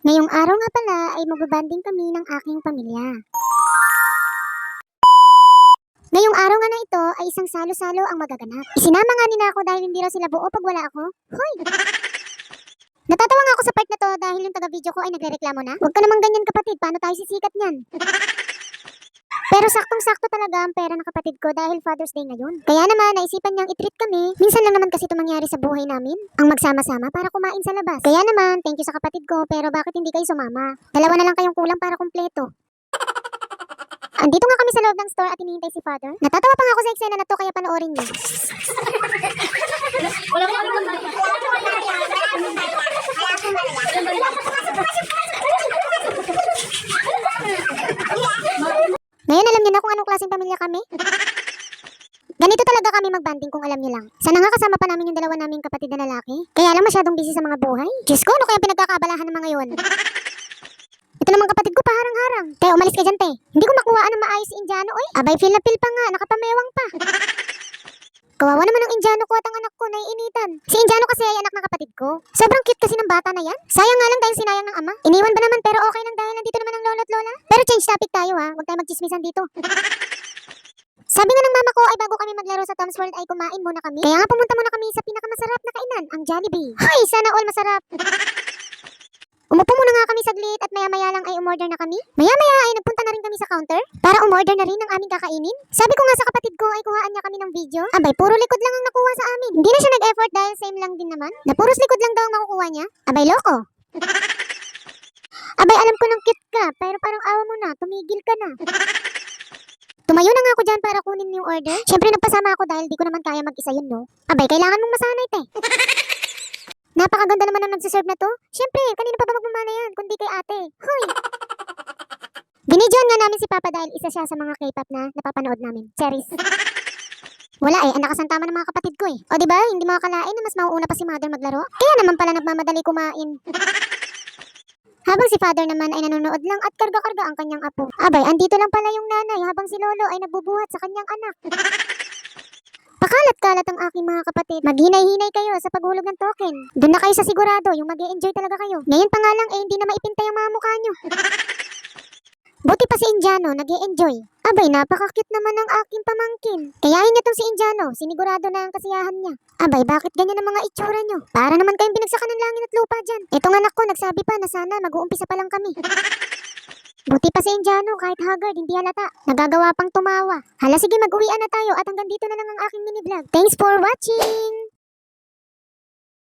Ngayong araw nga pala ay magbabanding kami ng aking pamilya. Ngayong araw nga na ito ay isang salo-salo ang magaganap. Isinama nga nila ako dahil hindi raw sila buo pag wala ako. Hoy! Natatawa nga ako sa part na to dahil yung taga-video ko ay nagrereklamo na. Huwag ka naman ganyan kapatid, paano tayo sisikat niyan? Pero saktong-sakto talaga ang pera ng kapatid ko dahil Father's Day ngayon. Kaya naman, naisipan niyang itreat kami. Minsan lang naman kasi ito mangyari sa buhay namin. Ang magsama-sama para kumain sa labas. Kaya naman, thank you sa kapatid ko, pero bakit hindi kayo sumama? Dalawa na lang kayong kulang para kumpleto. Andito nga kami sa loob ng store at hinihintay si Father. Natatawa pa nga ako sa eksena na to kaya panoorin niyo. Ngayon alam niyo na kung anong klaseng pamilya kami? Ganito talaga kami magbanding kung alam niyo lang. Sana nga kasama pa namin yung dalawa naming kapatid na lalaki. Kaya lang masyadong busy sa mga buhay. Diyos ko, ano kaya pinagkakabalahan ng mga yon? Ito naman kapatid ko, paharang-harang. Te, umalis ka dyan, te. Hindi ko makuha ng maayos si Indiano, oy. Abay, feel na feel pa nga, nakapamewang pa. Kawawa naman ng Indiano ko at ang anak ko, naiinitan. Si Indiano kasi ay anak ng kapatid ko. Sobrang cute kasi ng bata na yan. Sayang nga lang dahil sinayang ng ama. Iniwan ba naman pero okay lang dahil nandito naman ang lolo at lola. Pero change topic tayo ha, huwag tayo magchismisan dito. Sabi nga ng mama ko ay bago kami maglaro sa Tom's World ay kumain muna kami. Kaya nga pumunta muna kami sa pinakamasarap na kainan, ang Jollibee. Hay, sana all masarap. Umupo muna nga kami saglit at maya-maya lang ay umorder na kami. Maya-maya ay nagpunta na rin kami sa counter para umorder na rin ng aming kakainin. Sabi ko nga sa kapatid ko ay kuhaan niya kami ng video. Abay, puro likod lang ang nakuha sa amin. Hindi na siya nag-effort dahil same lang din naman. Na puros likod lang daw ang makukuha niya. Abay, loko. Abay, alam ko ng cute ka, pero parang awa mo na, tumigil ka na. Tumayo na nga ako dyan para kunin yung order. Siyempre, nagpasama ako dahil di ko naman kaya mag-isa yun, no? Abay, kailangan mong masanay, te. Napakaganda naman ang nagsiserve na to. Siyempre, kanina pa ba magmamana yan, kundi kay ate. Hoy! Binidyoan nga namin si Papa dahil isa siya sa mga K-pop na napapanood namin. Cherries. Wala eh, ang nakasantama ng mga kapatid ko eh. O di ba, hindi mo akalain na mas mauuna pa si Mother maglaro? Kaya naman pala nagmamadali kumain. Habang si Father naman ay nanonood lang at karga-karga ang kanyang apo. Abay, andito lang pala yung nanay habang si Lolo ay nagbubuhat sa kanyang anak. Pakalat-kalat ang aking mga kapatid. Maghinay-hinay kayo sa paghulog ng token. Doon na kayo sa sigurado, yung mag enjoy talaga kayo. Ngayon pa nga lang, eh, hindi na maipinta yung mga mukha nyo. Buti pa si Indiano, nag enjoy Abay, napaka-cute naman ng aking pamangkin. Kayahin niyo tong si Indiano, sinigurado na ang kasiyahan niya. Abay, bakit ganyan ang mga itsura nyo? Para naman kayong binagsakan ng langit at lupa dyan. Itong anak ko, nagsabi pa na sana mag-uumpisa pa lang kami. Buti pa si Indiano, kahit haggard, hindi halata. Nagagawa pang tumawa. Hala, sige, mag-uwian na tayo at hanggang dito na lang ang aking mini vlog. Thanks for watching!